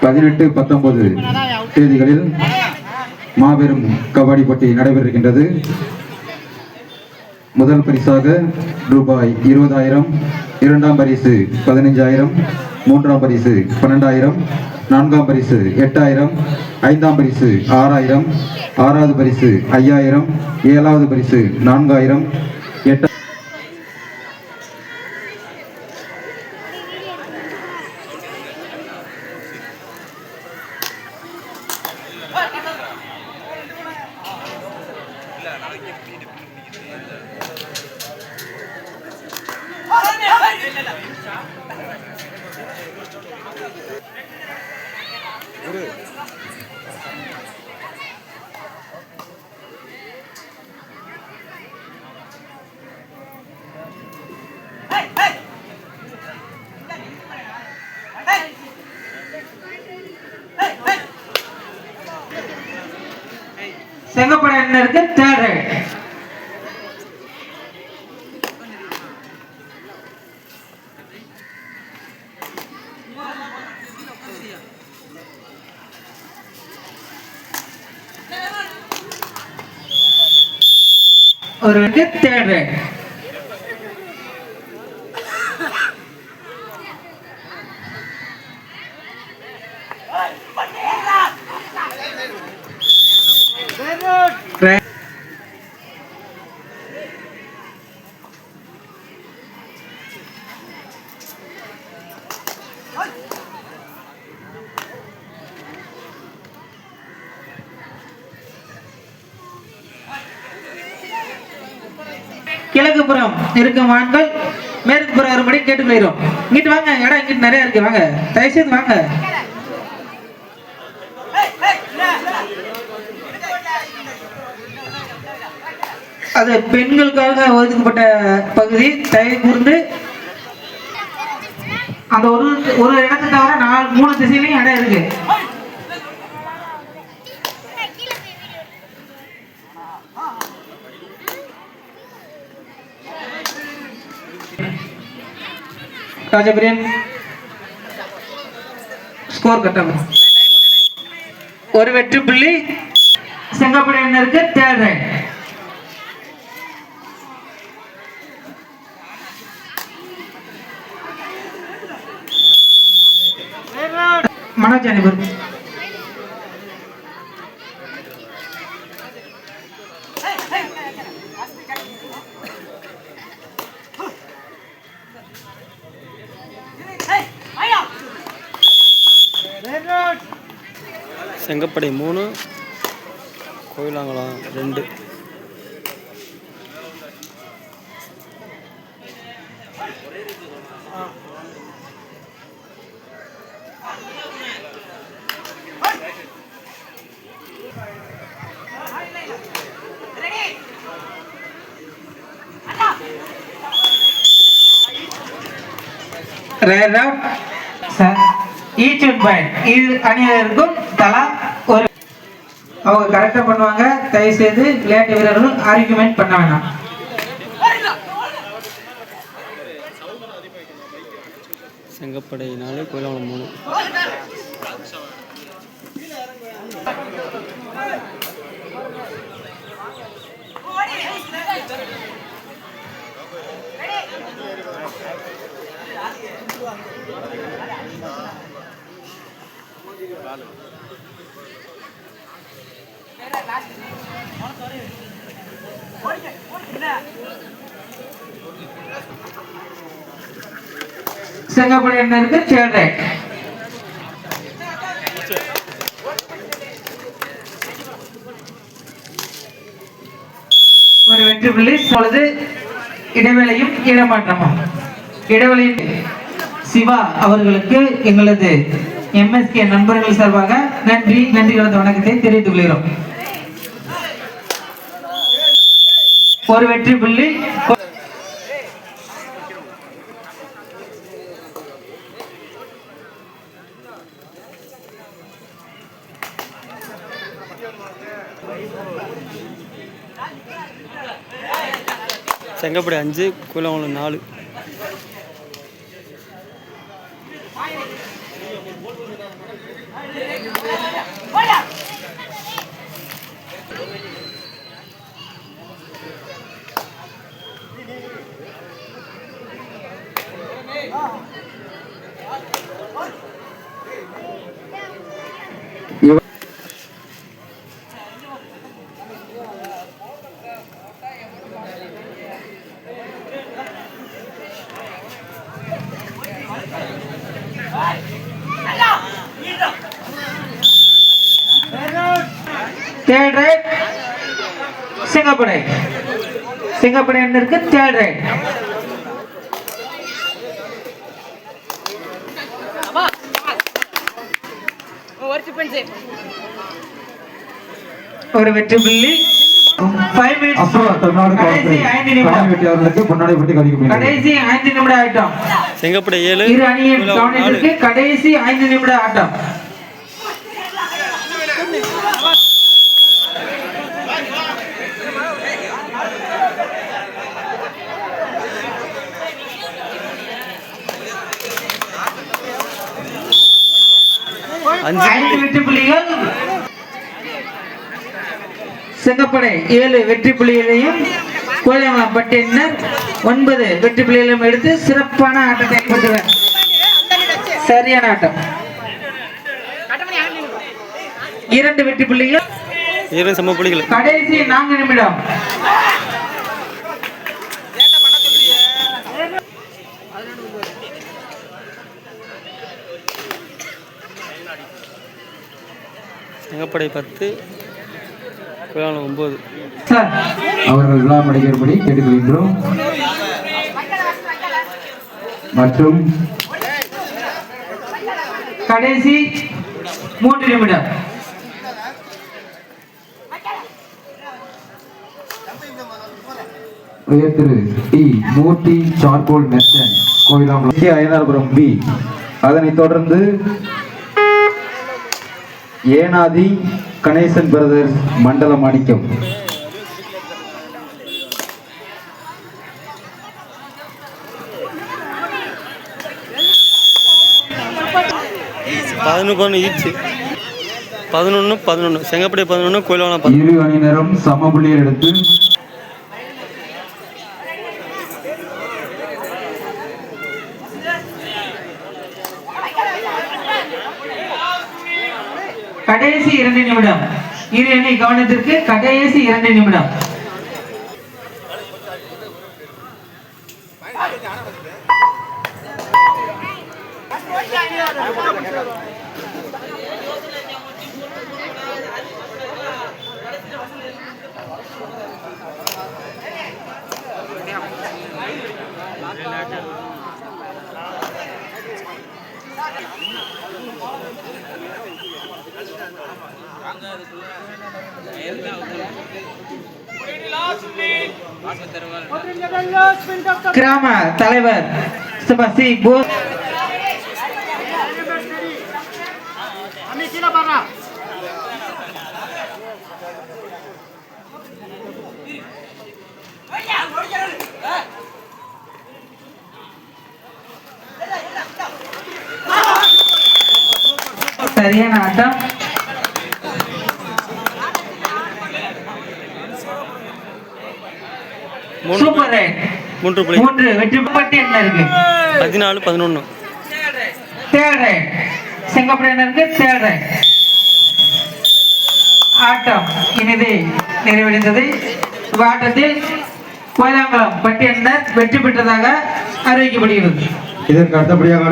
பதினெட்டு பத்தொன்பது தேதிகளில் மாபெரும் கபடி போட்டி நடைபெறுகின்றது. முதல் பரிசாக ரூபாய் இருபதாயிரம் இரண்டாம் பரிசு பதினைஞ்சாயிரம் மூன்றாம் பரிசு பன்னெண்டாயிரம் நான்காம் பரிசு எட்டாயிரம் ஐந்தாம் பரிசு ஆறாயிரம் ஆறாவது பரிசு ஐயாயிரம் ஏழாவது பரிசு நான்காயிரம் எட்டாம் செங்கப்பட என்ன தேர்ட் ரைட் ஒரு தேர்ட் ரைட் Right. கிழக்கு புறம் இருக்கும் ஆண்கள் மேற்கு புறம் வரும்படி கேட்டுக்கொள்கிறோம் இங்கிட்டு வாங்க இடம் இங்கிட்டு நிறைய இருக்கு. வாங்க தயவுசெய்து வாங்க. அது பெண்களுக்காக ஒதுக்கப்பட்ட பகுதி தயவு கூர்ந்து. அந்த ஒரு ஒரு இடத்தை தவிர நாலு மூணு திசையிலையும் இடம் இருக்கு. ராஜபிரியன் ஸ்கோர் கட்டணும் ஒரு வெற்றி புள்ளி. செங்கப்படையினருக்கு தேர்ட் ரைட் மனோஜ் அனைவரும் செங்கப்படை மூணு கோயிலாங்குளம் ரெண்டு. ரேர் சார் ஈச் பாயிண்ட் இது அணியினருக்கும் தலா ஒரு அவங்க கரெக்டாக பண்ணுவாங்க தயவு செய்து விளையாட்டு வீரர்களும் ஆர்குமெண்ட் பண்ண வேணாம் செங்கப்படை மூணு Thank you. செங்கப்படையினருக்கு சேர்றேன் ஒரு வெற்றி புள்ளி பொழுது இடைவேளையும் இடமாற்றமும் இடைவெளியின் சிவா அவர்களுக்கு எங்களது எம்எஸ்கே நண்பர்கள் சார்பாக நன்றி நன்றி கலந்த வணக்கத்தை தெரிவித்துக் கொள்கிறோம். ஒரு வெற்றி புள்ளி. செங்கப்படி அஞ்சு கோயிலாங்குளம் நாலு. போட்டு சிங்கப்படை சிங்கப்படை இருக்கு? தேர்ட் ரைட் ஒரு வெற்றி புள்ளி. கடைசி ஐந்து நிமிட ஆட்டம். செங்கப்படை ஏழு இரு அணியின் குயிலாலம் நாலு. கவனத்திற்கு கடைசி ஐந்து நிமிட ஆட்டம். ஐந்து வெற்றி புள்ளிகள். சிங்கப்படை ஏழு வெற்றி புள்ளிகளையும் கோயம்பலம் பட்டியலினர் ஒன்பது வெற்றி புள்ளிகளையும் எடுத்து சிறப்பான ஆட்டத்தை பெற்றனர் சரியான ஆட்டம். இரண்டு வெற்றி புள்ளிகள். கடைசி நான்கு நிமிடம். செங்கப்படை பத்து குயிலாலம் ஒம்பது அவர்கள் விழா நடைபெறும்படி கேட்டுக்கொள்கின்றோம். மற்றும் கடைசி மூன்று நிமிடம். உயர் திரு T. Murthy charcoal merchant Koilambalam Ayanarpuram P. அதனைத் தொடர்ந்து ஏனாதி கணேசன் பிரதர்ஸ் மண்டல மாணிக்கம். பதினொன்று பதினொன்று ஈச்சு. பதினொன்று பதினொன்று செங்கப்படை பதினொன்று பத்து இரு அணியினரும் சம புள்ளிகள் எடுத்து கடைசி இரண்டு நிமிடம். இரு என்னை கவனத்திற்கு கடைசி இரண்டு நிமிடம். கிராம தலைவர் சுபசி போ சரியான ஆட்டம். சூப்பர் ரைட் மூன்று புள்ளி. மூன்று வெற்றி பட்டு என்ன இருக்கு. பதினாலு பதினொன்று தேர்ட் ரைட் செங்கப்படையினருக்கு தேர்ட் ரைட் ஆட்டம் இனிதே நிறைவடைந்தது. ஆட்டத்தில் கோயலாங்குளம் பட்டியலினர் வெற்றி பெற்றதாக அறிவிக்கப்படுகிறது. இதற்கு அடுத்தபடியாக